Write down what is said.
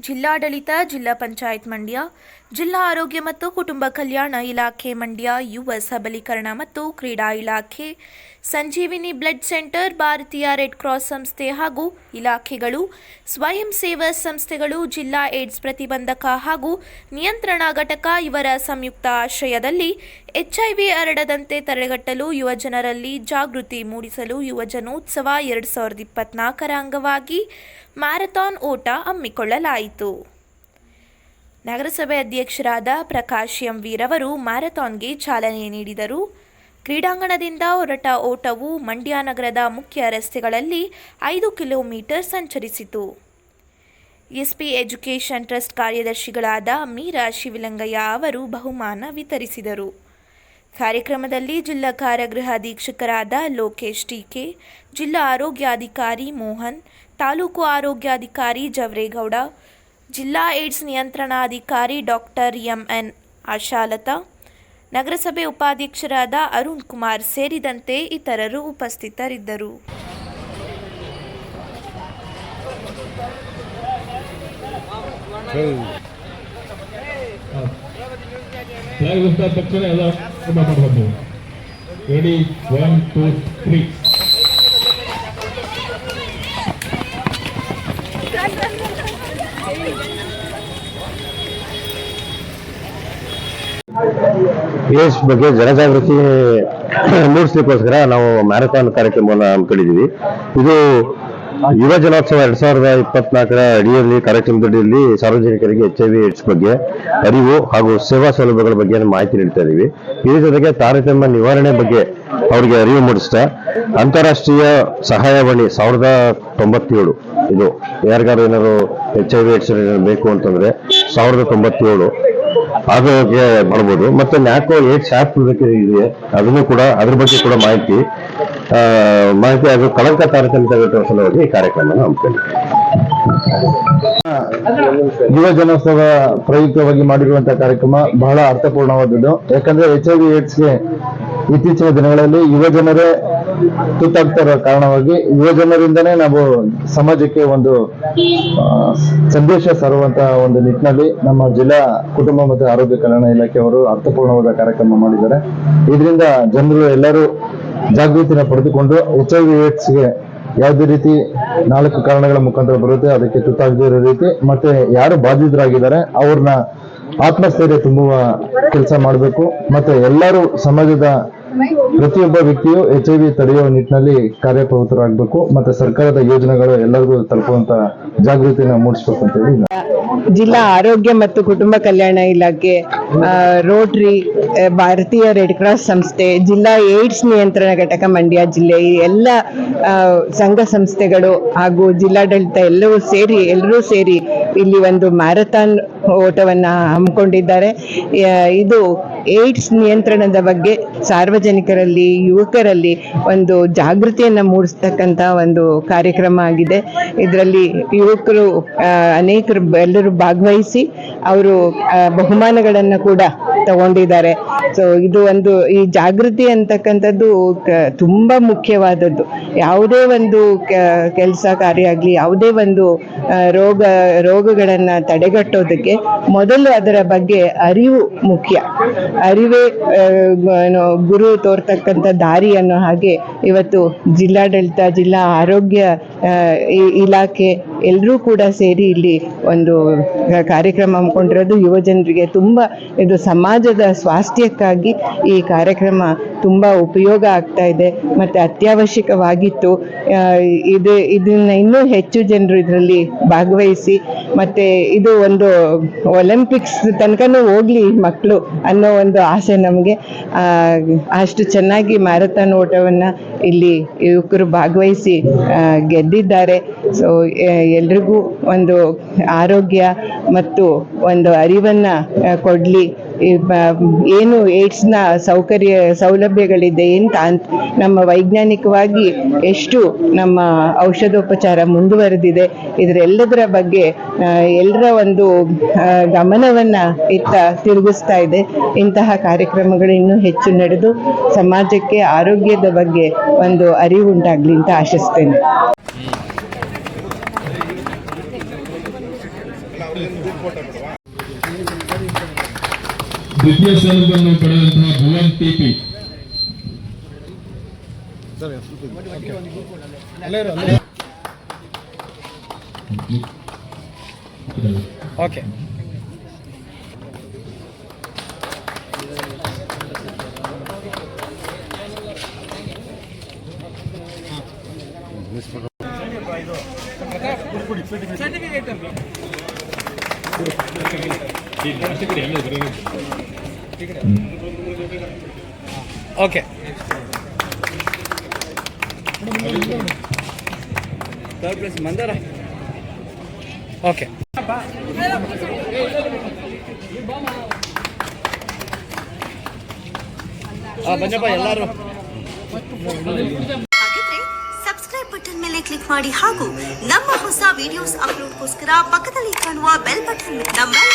ಜಿಲ್ಲಾಡಳಿತ ಜಿಲ್ಲಾ ಪಂಚಾಯತ್ ಮಂಡ್ಯ ಜಿಲ್ಲಾ ಆರೋಗ್ಯ ಮತ್ತು ಕುಟುಂಬ ಕಲ್ಯಾಣ ಇಲಾಖೆ ಮಂಡ್ಯ, ಯುವ ಸಬಲೀಕರಣ ಮತ್ತು ಕ್ರೀಡಾ ಇಲಾಖೆ, ಸಂಜೀವಿನಿ ಬ್ಲಡ್ ಸೆಂಟರ್, ಭಾರತೀಯ ರೆಡ್ ಕ್ರಾಸ್ ಸಂಸ್ಥೆ ಹಾಗೂ ಇಲಾಖೆಗಳು, ಸ್ವಯಂ ಸೇವಾ ಸಂಸ್ಥೆಗಳು, ಜಿಲ್ಲಾ ಏಡ್ಸ್ ಪ್ರತಿಬಂಧಕ ಹಾಗೂ ನಿಯಂತ್ರಣ ಘಟಕ ಇವರ ಸಂಯುಕ್ತ ಆಶ್ರಯದಲ್ಲಿ ಎಚ್ಐವಿ ಹರಡದಂತೆ ತಡೆಗಟ್ಟಲು ಯುವಜನರಲ್ಲಿ ಜಾಗೃತಿ ಮೂಡಿಸಲು ಯುವಜನೋತ್ಸವ ಎರಡು ಸಾವಿರದ ಇಪ್ಪತ್ನಾಲ್ಕರ ಅಂಗವಾಗಿ ಮ್ಯಾರಥಾನ್ ಓಟ ಹಮ್ಮಿಕೊಳ್ಳಲಾಯಿತು. ನಗರಸಭೆ ಅಧ್ಯಕ್ಷರಾದ ಪ್ರಕಾಶ್ ಎಂ ವೀರವರು ಮ್ಯಾರಥಾನ್ಗೆ ಚಾಲನೆ ನೀಡಿದರು. ಕ್ರೀಡಾಂಗಣದಿಂದ ಹೊರಟ ಓಟವು ಮಂಡ್ಯ ನಗರದ ಮುಖ್ಯ ರಸ್ತೆಗಳಲ್ಲಿ ಐದು ಕಿಲೋಮೀಟರ್ ಸಂಚರಿಸಿತು. ಎಸ್ಪಿ ಎಜುಕೇಷನ್ ಟ್ರಸ್ಟ್ ಕಾರ್ಯದರ್ಶಿಗಳಾದ ಮೀರಾ ಶಿವಲಿಂಗಯ್ಯ ಅವರು ಬಹುಮಾನ ವಿತರಿಸಿದರು. ಕಾರ್ಯಕ್ರಮದಲ್ಲಿ ಜಿಲ್ಲಾ ಕಾರಾಗೃಹ ಅಧೀಕ್ಷಕರಾದ ಲೋಕೇಶ್ ಟೀಕೆ ಜಿಲ್ಲಾ ಆರೋಗ್ಯಾಧಿಕಾರಿ ಮೋಹನ್, ತಾಲೂಕು ಆರೋಗ್ಯಾಧಿಕಾರಿ ಜವರೇಗೌಡ ಜಿಲ್ಲಾ ಏಡ್ಸ್ ನಿಯಂತ್ರಣಾಧಿಕಾರಿ ಡಾಕ್ಟರ್ ಎಂಎನ್ ಆಶಾಲತಾ, ನಗರಸಭೆ ಉಪಾಧ್ಯಕ್ಷರಾದ ಅರುಣ್ ಕುಮಾರ್ ಸೇರಿದಂತೆ ಇತರರು ಉಪಸ್ಥಿತರಿದ್ದರು. Ready one two three AIDS ಬಗ್ಗೆ ಜನಜಾಗೃತಿ ಮೂಡಿಸ್ಲಿಕ್ಕೋಸ್ಕರ ನಾವು ಮ್ಯಾರಥಾನ್ ಕಾರ್ಯಕ್ರಮವನ್ನು ಹಮ್ಮಿಕೊಂಡಿದ್ದೀವಿ. ಇದು ಯುವ ಜನೋತ್ಸವ ಎರಡ್ ಸಾವಿರದ ಇಪ್ಪತ್ನಾಲ್ಕರ ಅಡಿಯಲ್ಲಿ ಕಾರ್ಯಕ್ರಮದ ಅಡಿಯಲ್ಲಿ ಸಾರ್ವಜನಿಕರಿಗೆ ಎಚ್ ಐ ವಿ ಏಡ್ಸ್ ಬಗ್ಗೆ, ಅರಿವು ಹಾಗೂ ಸೇವಾ ಸೌಲಭ್ಯಗಳ ಬಗ್ಗೆ ಮಾಹಿತಿ ನೀಡ್ತಾ ಇದ್ದೀವಿ. ಇದ್ರ ಜೊತೆಗೆ ತಾರತಮ್ಯ ನಿವಾರಣೆ ಬಗ್ಗೆ ಅವರಿಗೆ ಅರಿವು ಮೂಡಿಸ್ತಾ ಅಂತಾರಾಷ್ಟ್ರೀಯ ಸಹಾಯವಾಣಿ ಸಾವಿರದ ತೊಂಬತ್ತೇಳು. ಇದು ಯಾರಿಗಾರು ಏನಾದ್ರು ಎಚ್ ಐ ವಿ ಏಡ್ಸ್ ಬೇಕು ಅಂತಂದ್ರೆ ಸಾವಿರದ ತೊಂಬತ್ತೇಳು ಆರೋಗ್ಯ ಮಾಡ್ಬೋದು. ಮತ್ತೆ ನ್ಯಾಕೋ ಏಡ್ಸ್ ಆ್ಯಪ್ ಇದೆ ಅದನ್ನು ಕೂಡ, ಅದ್ರ ಬಗ್ಗೆ ಕೂಡ ಮಾಹಿತಿ ಮಾಹಿತಿ ಹಾಗೂ ಕಳಂಕ ಕಾರ್ಯಕ್ರಮ ತಡೆಗಟ್ಟುವ ಸಲುವಾಗಿ ಈ ಕಾರ್ಯಕ್ರಮ ಹಮ್ಮಿಕೊಂಡಿದ್ದೀವಿ. ಯುವ ಜನೋತ್ಸವ ಪ್ರಯುಕ್ತವಾಗಿ ಮಾಡಿರುವಂತಹ ಕಾರ್ಯಕ್ರಮ ಬಹಳ ಅರ್ಥಪೂರ್ಣವಾದದ್ದು. ಯಾಕಂದ್ರೆ ಎಚ್ ಐ ವಿ ಏಡ್ಸ್ಗೆ ಇತ್ತೀಚಿನ ದಿನಗಳಲ್ಲಿ ಯುವ ಜನರೇ ತುತ್ತಾಗ್ತಾ ಇರೋ ಕಾರಣವಾಗಿ ಯುವ ಜನರಿಂದನೇ ನಾವು ಸಮಾಜಕ್ಕೆ ಒಂದು ಸಂದೇಶ ಸಾರುವಂತಹ ಒಂದು ನಿಟ್ಟಿನಲ್ಲಿ ನಮ್ಮ ಜಿಲ್ಲಾ ಕುಟುಂಬ ಮತ್ತು ಆರೋಗ್ಯ ಕಲ್ಯಾಣ ಇಲಾಖೆಯವರು ಅರ್ಥಪೂರ್ಣವಾದ ಕಾರ್ಯಕ್ರಮ ಮಾಡಿದ್ದಾರೆ. ಇದರಿಂದ ಜನರು ಎಲ್ಲರೂ ಜಾಗೃತಿನ ಪಡೆದುಕೊಂಡು ಎಚ್ ಐ ವಿ ಏಡ್ಸ್ಗೆ ಯಾವುದೇ ರೀತಿ ನಾಲ್ಕು ಕಾರಣಗಳ ಮುಖಾಂತರ ಬರುತ್ತೆ, ಅದಕ್ಕೆ ತುತ್ತಾಗದೇ ಇರೋ ರೀತಿ, ಮತ್ತೆ ಯಾರು ಬಾಧಿತರಾಗಿದ್ದಾರೆ ಅವ್ರನ್ನ ಆತ್ಮಸ್ಥೈರ್ಯ ತುಂಬುವ ಕೆಲಸ ಮಾಡಬೇಕು, ಮತ್ತೆ ಎಲ್ಲರೂ ಸಮಾಜದ ಪ್ರತಿಯೊಬ್ಬ ವ್ಯಕ್ತಿಯು ಎಚ್ ಐ ವಿ ತಡೆಯುವ ನಿಟ್ಟಿನಲ್ಲಿ ಕಾರ್ಯಪ್ರವೃತ್ತರಾಗಬೇಕು, ಮತ್ತೆ ಸರ್ಕಾರದ ಯೋಜನೆಗಳು ಎಲ್ಲರಿಗೂ ತಲುಪುವಂತ ಜಾಗೃತಿ ಮೂಡಿಸಬೇಕು ಅಂತ ಹೇಳಿ ಜಿಲ್ಲಾ ಆರೋಗ್ಯ ಮತ್ತು ಕುಟುಂಬ ಕಲ್ಯಾಣ ಇಲಾಖೆ ರೋಟರಿ ಭಾರತೀಯ ರೆಡ್ ಕ್ರಾಸ್ ಸಂಸ್ಥೆ, ಜಿಲ್ಲಾ ಏಡ್ಸ್ ನಿಯಂತ್ರಣ ಘಟಕ ಮಂಡ್ಯ ಜಿಲ್ಲೆ, ಈ ಎಲ್ಲ ಸಂಘ ಸಂಸ್ಥೆಗಳು ಹಾಗೂ ಜಿಲ್ಲಾಡಳಿತ ಎಲ್ಲವೂ ಸೇರಿ, ಎಲ್ಲರೂ ಸೇರಿ ಇಲ್ಲಿ ಒಂದು ಮ್ಯಾರಥಾನ್ ಓಟವನ್ನ ಹಮ್ಮಿಕೊಂಡಿದ್ದಾರೆ. ಇದು ಏಡ್ಸ್ ನಿಯಂತ್ರಣದ ಬಗ್ಗೆ ಸಾರ್ವಜನಿಕರಲ್ಲಿ, ಯುವಕರಲ್ಲಿ ಒಂದು ಜಾಗೃತಿಯನ್ನು ಮೂಡಿಸ್ತಕ್ಕಂಥ ಒಂದು ಕಾರ್ಯಕ್ರಮ ಆಗಿದೆ. ಇದರಲ್ಲಿ ಯುವಕರು ಅನೇಕರು ಎಲ್ಲರೂ ಭಾಗವಹಿಸಿ ಅವರು ಬಹುಮಾನಗಳನ್ನು ಕೂಡ ತಗೊಂಡಿದ್ದಾರೆ. ಸೊ ಇದು ಒಂದು, ಈ ಜಾಗೃತಿ ಅಂತಕ್ಕಂಥದ್ದು ತುಂಬಾ ಮುಖ್ಯವಾದದ್ದು. ಯಾವುದೇ ಒಂದು ಕೆಲಸ ಕಾರ್ಯ ಆಗಲಿ, ಯಾವುದೇ ಒಂದು ರೋಗ, ರೋಗಗಳನ್ನು ತಡೆಗಟ್ಟೋದಕ್ಕೆ ಮೊದಲು ಅದರ ಬಗ್ಗೆ ಅರಿವು ಮುಖ್ಯ. ಅರಿವೇ ಏನು, ಗುರು ತೋರ್ತಕ್ಕಂಥ ದಾರಿ ಅನ್ನೋ ಹಾಗೆ ಇವತ್ತು ಜಿಲ್ಲಾಡಳಿತ ಜಿಲ್ಲಾ ಆರೋಗ್ಯ ಇಲಾಖೆ ಎಲ್ಲರೂ ಕೂಡ ಸೇರಿ ಇಲ್ಲಿ ಒಂದು ಕಾರ್ಯಕ್ರಮ ಹಮ್ಮಿಕೊಂಡಿರೋದು. ಯುವ ಜನರಿಗೆ ತುಂಬ ಇದು ಸಮಾಜದ ಸ್ವಾಸ್ಥ್ಯಕ್ಕಾಗಿ ಈ ಕಾರ್ಯಕ್ರಮ ತುಂಬ ಉಪಯೋಗ ಆಗ್ತಾ ಇದೆ. ಮತ್ತು ಅತ್ಯವಶ್ಯಕವಾಗಿತ್ತು. ಇದು ಇದನ್ನ ಇನ್ನೂ ಹೆಚ್ಚು ಜನರು ಇದರಲ್ಲಿ ಭಾಗವಹಿಸಿ ಮತ್ತು ಇದು ಒಂದು ಒಲಿಂಪಿಕ್ಸ್ ತನಕನೂ ಹೋಗ್ಲಿ ಮಕ್ಕಳು ಅನ್ನೋ ಒಂದು ಆಸೆ ನಮಗೆ. ಅಷ್ಟು ಚೆನ್ನಾಗಿ ಮ್ಯಾರಥಾನ್ ಓಟವನ್ನು ಇಲ್ಲಿ ಯುವಕರು ಭಾಗವಹಿಸಿ ಗೆದ್ದಿದ್ದಾರೆ. ಸೊ ಎಲ್ರಿಗೂ ಒಂದು ಆರೋಗ್ಯ ಮತ್ತು ಒಂದು ಅರಿವನ್ನು ಕೊಡಲಿ. ಏನು ಏಡ್ಸ್ನ ಸೌಕರ್ಯ, ಸೌಲಭ್ಯಗಳಿದೆ ಅಂತ ನಮ್ಮ ವೈಜ್ಞಾನಿಕವಾಗಿ ಎಷ್ಟು ನಮ್ಮ ಔಷಧೋಪಚಾರ ಮುಂದುವರೆದಿದೆ, ಇದರೆಲ್ಲದರ ಬಗ್ಗೆ ಎಲ್ಲರ ಒಂದು ಗಮನವನ್ನ ಇತ್ತ ತಿರುಗಿಸ್ತಾ ಇದೆ. ಇಂತಹ ಕಾರ್ಯಕ್ರಮಗಳು ಇನ್ನೂ ಹೆಚ್ಚು ನಡೆದು ಸಮಾಜಕ್ಕೆ ಆರೋಗ್ಯದ ಬಗ್ಗೆ ಒಂದು ಅರಿವು ಉಂಟಾಗಲಿ ಅಂತ ಆಶಿಸ್ತೇನೆ. ದ್ವಿತೀಯ ಸ್ಥಾನವನ್ನು ಪಡೆದಂತಹ Bhuvan T P. Okay. Okay. Okay. ಬಂದಪ್ಪ ಎಲ್ಲರೂ. ಸಬ್ಸ್ಕ್ರೈಬ್ ಬಟನ್ ಮೇಲೆ ಕ್ಲಿಕ್ ಮಾಡಿ ಹಾಗೂ ನಮ್ಮ ಹೊಸ ವಿಡಿಯೋಸ್ ಅಪ್ಲೋಡ್ಗೋಸ್ಕರ ಪಕ್ಕದಲ್ಲಿ ಕಾಣುವ ಬೆಲ್ ಬಟನ್ ನಮ್ಮೆಲ್ಲ